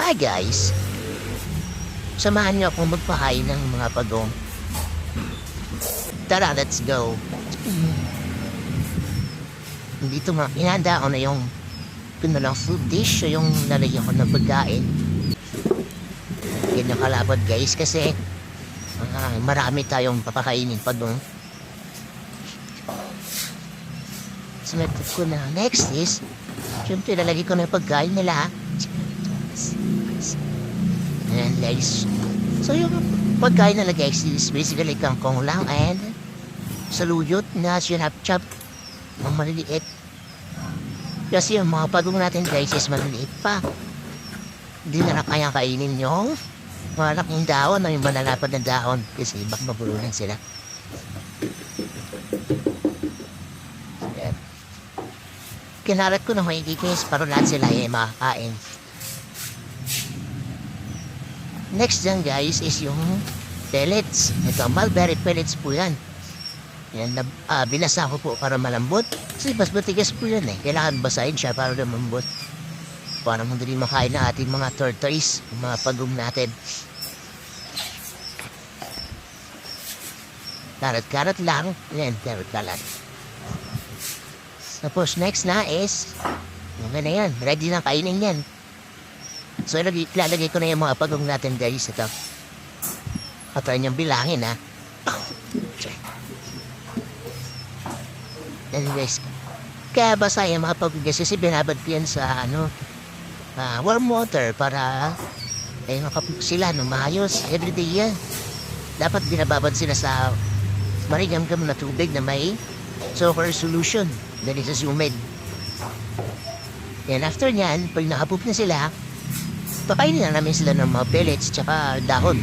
Hi guys! Samahan niyo akong magpahain ng mga pagong. Tara, let's go. Dito nga, inanda ko na yung pinulang food dish o yung lalagyan ko ng pagkain. Yan yung kalapad guys kasi ah, marami tayong papakainin pa doon. Sumagot ko na. Next is, syempre lalagay ko na yung pagkain nila. Guys. So yung pagkain nila guys is basically kangkong lang and saluyot na sinap-chop ng maliliit. Kasi yung mga pagong natin guys is maliliit pa. Hindi na na kaya kainin yung malaking dahon o yung malalapad na dahon kasi baka mabulunan sila. Kinarat ko na mahigigis para lahat sila ay makakain. Next dyan guys is yung pellets. Ito, mulberry pellets po yan. Yan, na, ah, binasa ko po para malambot. Kasi mas matigas po yan eh. Kailangan basahin siya para lumambot. Para hindi makain na ating mga tortoise, mga pagong natin. Karat-karat lang. Yan, karat-karat. Tapos next na is, yung na yan, ready na kainin yan. So, ilagay, lalagay ko na yung mga pagong natin, guys. Ito. Katry niyang bilangin, ha. Yan, guys. Kaya basa yung mga pagong, guys. Kasi binabad ko yan sa, ano, ah, warm water para eh, makapag sila no, maayos. Everyday yan. Dapat binababad sila sa marigam-gam na tubig na may sulfur solution. Dali sa humid. Yan, after nyan, pag nakapoop na sila, Pakainin na namin sila ng mga pellets tsaka dahon.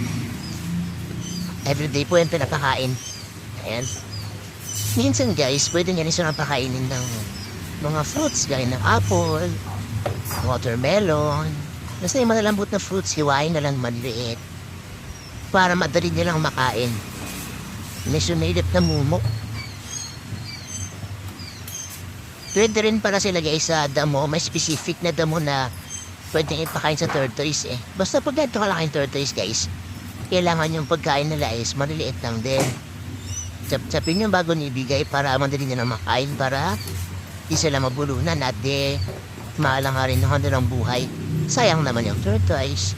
Everyday po yung pinapakain. Ayan. Minsan guys, pwede nga sila pakainin ng mga fruits gaya ng apple, watermelon. Basta yung malalambot na fruits, hiwain na lang maliliit. Para madali nilang makain. Medyo nailip na mumo. Pwede rin para sila guys sa damo, may specific na damo na pwedeng ipakain sa tortoise eh. Basta pag ganito kalaking tortoise guys, kailangan yung pagkain nila is maliliit lang din. Tsap-tsapin yung bago nibigay para madali nila makain para di sila mabulunan at di maalang nga rin ng kanilang buhay. Sayang naman yung tortoise.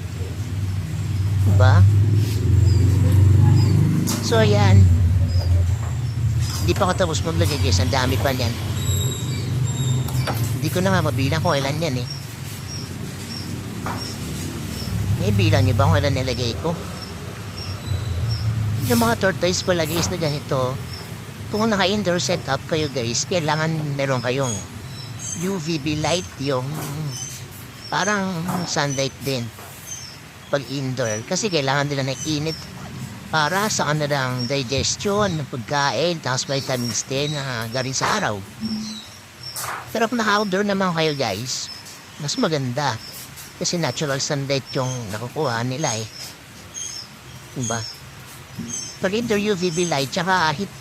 Diba? So yan. Hindi pa ako tapos maglagay guys. Ang dami pa niyan. Hindi ko na nga mabilang kung ilan yan eh. May bilang niyo ba kung ilan nilagay ko? Yung mga tortoise pala guys na ganito, kung naka-indoor setup kayo guys, kailangan meron kayong UVB light yung parang sunlight din pag indoor. Kasi kailangan nila ng init para sa kanilang digestion ng pagkain, tapos vitamins din na galing sa araw. Pero kung naka-outdoor naman kayo guys, mas maganda. Kasi natural sunlight yung nakukuha nila eh. Diba? Pag indoor UVB light, tsaka heat,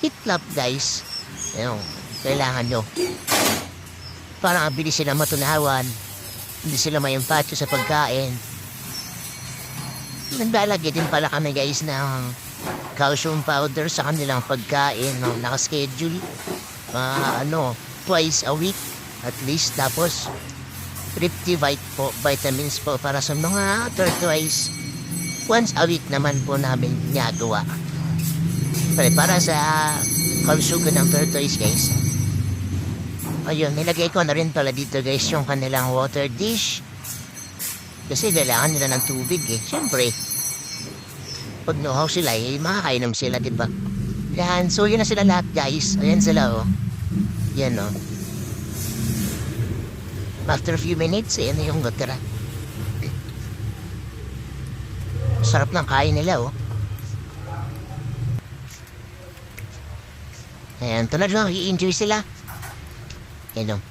heat lamp guys, yung kailangan nyo. Para ang bilis sila matunawan, hindi sila may empatyo sa pagkain. Naglalagay din pala kami guys ng calcium powder sa kanilang pagkain. No? Nakaschedule, mga ano, twice a week at least. Tapos, Riptivite po, vitamins po para sa mga tortoise. Once a week naman po namin ginagawa. Pero para sa kalsugan ng tortoise guys. Ayun, nilagay ko na rin pala dito guys yung kanilang water dish. Kasi kailangan nila ng tubig eh. Siyempre, pag nuhaw sila eh, makakainom sila, di ba? Yan, so yun na sila lahat guys. Ayan sila oh. Yan oh. After a few minutes, ayan na yung natira. Sarap ng kain nila, oh. Ayan, tulad lang, i-enjoy sila. Ayan, oh.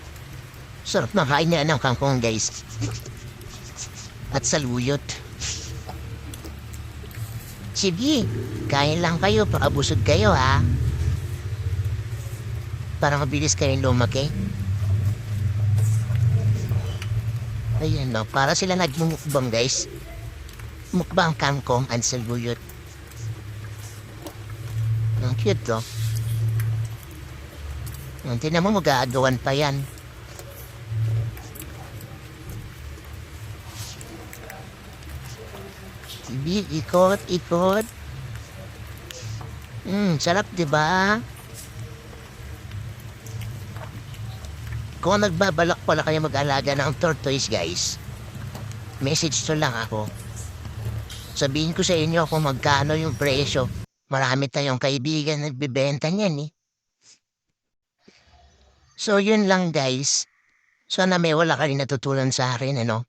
Sarap ng kain nila ng kangkong, guys. At saluyot. Sige, kain lang kayo, pakabusog kayo, ha? Para mabilis kayong lumaki. Ayan no, para sila nagmumukbang guys. Mukbang kangkong ang salbuyot. Ang cute to. Ang tinan mo mag-aagawan pa yan. Sige, ikot, ikot. Hmm, sarap, di ba? Kung nagbabalak pala kayo mag-alaga ng tortoise, guys, message to lang ako. Sabihin ko sa inyo kung magkano yung presyo. Marami tayong kaibigan nagbibenta niyan eh. So, yun lang guys. Sana may wala ka rin natutunan sa akin, ano?